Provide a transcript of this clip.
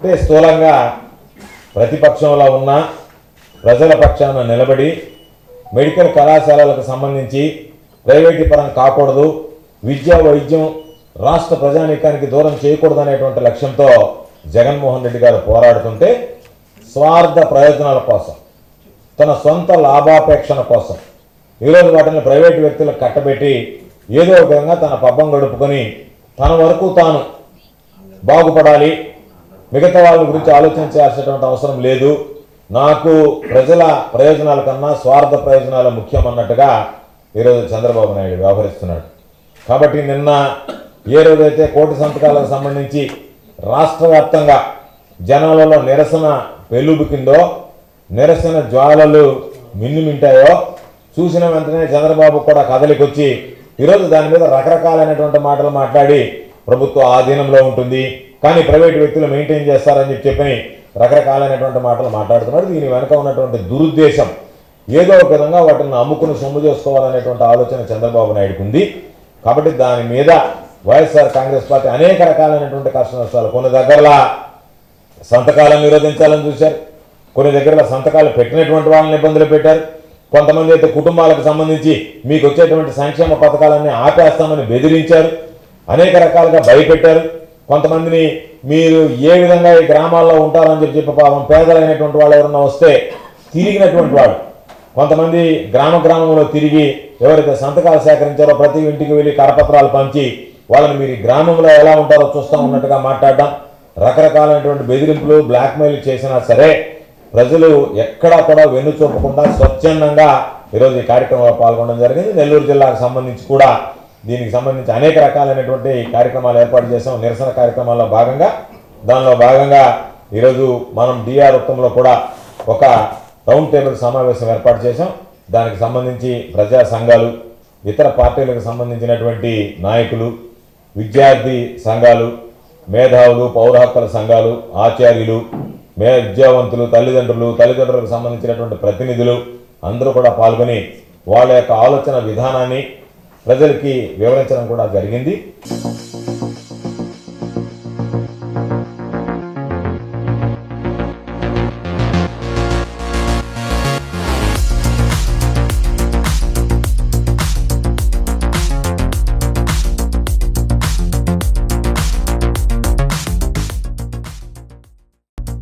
అంటే స్థూలంగా ప్రతిపక్షంలో ఉన్న ప్రజల పక్షాన నిలబడి మెడికల్ కళాశాలలకు సంబంధించి ప్రైవేటు పరం కాకూడదు విద్యా వైద్యం రాష్ట్ర ప్రజానీకానికి దూరం చేయకూడదు అనేటువంటి లక్ష్యంతో జగన్మోహన్ రెడ్డి గారు పోరాడుతుంటే స్వార్థ ప్రయోజనాల కోసం తన సొంత లాభాపేక్షణ కోసం ఈరోజు వాటిని ప్రైవేటు వ్యక్తులకు కట్టబెట్టి ఏదో ఒక విధంగా తన పబ్బం గడుపుకొని తన వరకు తాను బాగుపడాలి మిగతా వాళ్ళ గురించి ఆలోచించాల్సినటువంటి అవసరం లేదు. నాకు ప్రజల ప్రయోజనాల కన్నా స్వార్థ ప్రయోజనాలు ముఖ్యం అన్నట్టుగా ఈరోజు చంద్రబాబు నాయుడు వ్యవహరిస్తున్నాడు. కాబట్టి నిన్న ఏ రోజైతే కోటి సంతకాలకు సంబంధించి రాష్ట్ర వ్యాప్తంగా జనాలలో నిరసన పెళ్ళుబుకిందో నిరసన జ్వాలలు మిన్నుమింటాయో చూసిన వెంటనే చంద్రబాబు కూడా కదలికొచ్చి ఈరోజు దాని మీద రకరకాలైనటువంటి మాటలు మాట్లాడి ప్రభుత్వ ఆధీనంలో ఉంటుంది. కానీ ప్రైవేట్ వ్యక్తులు మెయింటైన్ చేస్తారని చెప్పి చెప్పని రకరకాలైనటువంటి మాటలు మాట్లాడుతున్నారు. దీని వెనక ఉన్నటువంటి దురుద్దేశం ఏదో ఒక విధంగా వాటిని అమ్ముకుని సొమ్ము చేసుకోవాలనేటువంటి ఆలోచన చంద్రబాబు నాయుడుకు ఉంది. కాబట్టి దాని మీద వైఎస్ఆర్ కాంగ్రెస్ పార్టీ అనేక రకాలైనటువంటి కష్ట నష్టాలు కొన్ని దగ్గరలా సంతకాలను నిరోధించాలని చూశారు. కొన్ని దగ్గర సంతకాలు పెట్టినటువంటి వాళ్ళని ఇబ్బందులు పెట్టారు. కొంతమంది అయితే కుటుంబాలకు సంబంధించి మీకు వచ్చేటువంటి సంక్షేమ పథకాలన్నీ ఆపేస్తామని బెదిరించారు. అనేక రకాలుగా భయపెట్టారు. కొంతమందిని మీరు ఏ విధంగా ఈ గ్రామాల్లో ఉంటారని చెప్పి చెప్పి పాపం పేదలైనటువంటి వాళ్ళు ఎవరన్నా వస్తే తిరిగినటువంటి వాడు కొంతమంది గ్రామ గ్రామంలో తిరిగి ఎవరైతే సంతకాలు సేకరించారో ప్రతి ఇంటికి వెళ్ళి కరపత్రాలు పంచి వాళ్ళని మీరు గ్రామంలో ఎలా ఉంటారో చూస్తా ఉన్నట్టుగా మాట్లాడడం రకరకాలైనటువంటి బెదిరింపులు బ్లాక్మెయిల్ చేసినా సరే ప్రజలు ఎక్కడా కూడా వెన్ను చూపకుండా స్వచ్ఛందంగా ఈరోజు ఈ కార్యక్రమంలో పాల్గొనడం జరిగింది. నెల్లూరు జిల్లాకు సంబంధించి కూడా దీనికి సంబంధించి అనేక రకాలైనటువంటి కార్యక్రమాలు ఏర్పాటు చేసాం నిరసన కార్యక్రమాల్లో భాగంగా దానిలో భాగంగా ఈరోజు మనం డిఆర్ వృత్తంలో కూడా ఒక రౌండ్ టేబుల్ సమావేశం ఏర్పాటు చేశాం. దానికి సంబంధించి ప్రజా సంఘాలు ఇతర పార్టీలకు సంబంధించినటువంటి నాయకులు విద్యార్థి సంఘాలు మేధావులు పౌర హక్కుల సంఘాలు ఆచార్యులు మే విద్యావంతులు తల్లిదండ్రులు తల్లిదండ్రులకు సంబంధించినటువంటి ప్రతినిధులు అందరూ కూడా పాల్గొని వాళ్ళ యొక్క ఆలోచన విధానాన్ని ప్రజలకి వివరించడం కూడా జరిగింది.